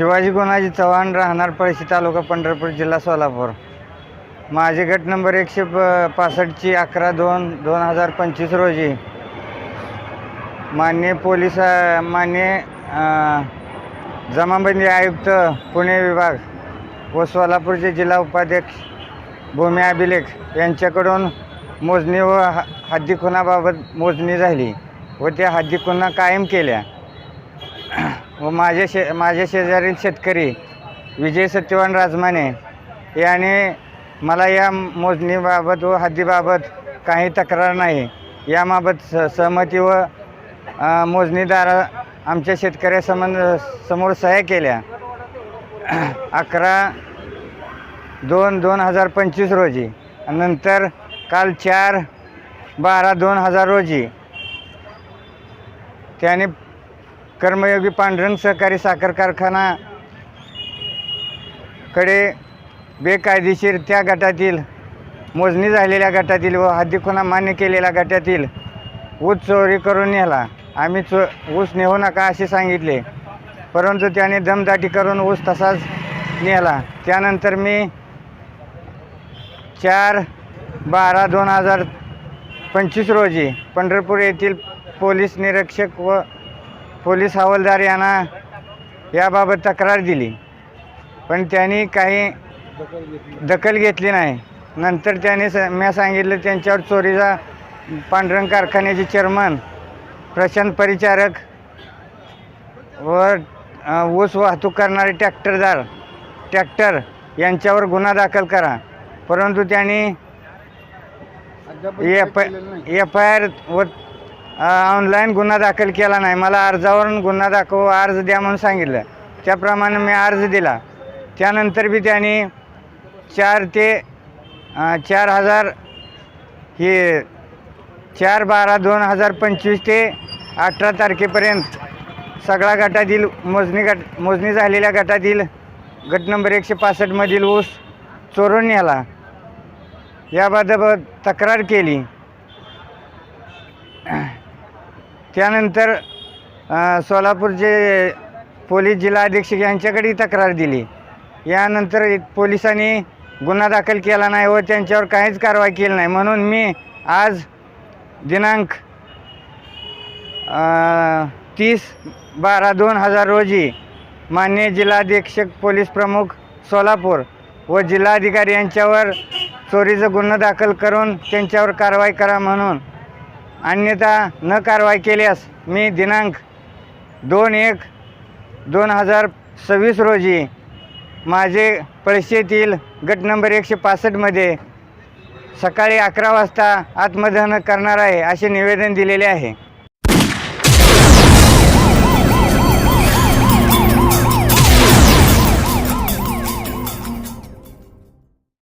शिवाजी गुणाजी चव्हाण राहणार पळशी तालुका पंढरपूर जिल्हा सोलापूर. माझे गट नंबर एकशे प पासष्टची अकरा दोन दोन हजार पंचवीस रोजी. मान्य पोलीस मान्य जमाबंदी आयुक्त पुणे विभाग व सोलापूरचे जिल्हा उपाध्यक्ष भूमी अभिलेख यांच्याकडून मोजणी व हद्दी खुणाबाबत मोजणी झाली व त्या हद्दी खुणा कायम केल्या. व माझे शे माझ्या शेजारील शेतकरी विजय सत्यवान राजमाने याने मला या मोजणीबाबत व हद्दीबाबत काही तक्रार नाही. याबाबत स सहमती व मोजणीदारा आमच्या शेतकऱ्यासंबंध समोर सह्या केल्या. अकरा दोन दोन हजार पंचवीस रोजी नंतर काल चार बारा दोन हजार रोजी. त्याने कर्मयोगी पांढरंग सहकारी साखर कारखाना कडे बेकायदेशीर त्या गटातील मोजणी झालेल्या गटातील व हद्दीखुना मान्य केलेल्या गटातील ऊस चोरी करून नेला. आम्ही चो ऊस नेऊ नका असे सांगितले. परंतु त्याने दमदाटी करून ऊस तसाच नेला. त्यानंतर मी चार बारा दोन हजार पंचवीस रोजी पंढरपूर येथील पोलीस निरीक्षक व पोलीस हवालदार यांना याबाबत तक्रार दिली. पण त्यांनी काही दखल घेतली नाही. नंतर त्याने स मी सांगितलं त्यांच्यावर चोरीचा पांढरंग कारखान्याचे चेअरमन प्रशांत परिचारक व ऊस वाहतूक करणारे ट्रॅक्टरदार ट्रॅक्टर यांच्यावर गुन्हा दाखल करा. परंतु त्यांनी एफ एफ आय आर व ऑनलाईन गुन्हा दाखल केला नाही. मला अर्जावरून गुन्हा दाखव अर्ज द्या म्हणून सांगितलं. त्याप्रमाणे मी अर्ज दिला. त्यानंतर बी त्यांनी चार ते चार हजार हे चार बारा दोन हजार पंचवीस ते अठरा तारखेपर्यंत सगळा गटातील मोजणी गट मोजणी झालेल्या गटातील गट नंबर एकशे पासष्टमधील ऊस चोरून नेला. याबाबत तक्रार केली. त्यानंतर सोलापूरचे पोलीस जिल्हा अधीक्षक यांच्याकडे तक्रार दिली. यानंतर पोलिसांनी गुन्हा दाखल केला नाही व त्यांच्यावर काहीच कारवाई केली नाही. म्हणून मी आज दिनांक तीस बारा दोन हजार रोजी मान्य जिल्हाधीक्षक पोलीस प्रमुख सोलापूर व जिल्हाधिकारी यांच्यावर चोरीचा गुन्हा दाखल करून त्यांच्यावर कारवाई करा म्हणून अन्यथा न कारवाई केल्यास मी दिनांक दोन एक दोन हजार सव्वीस रोजी माझे पळशेतील गट नंबर एकशे पासष्टमध्ये सकाळी अकरा वाजता आत्मदहन करणार आहे असे निवेदन दिलेले आहे.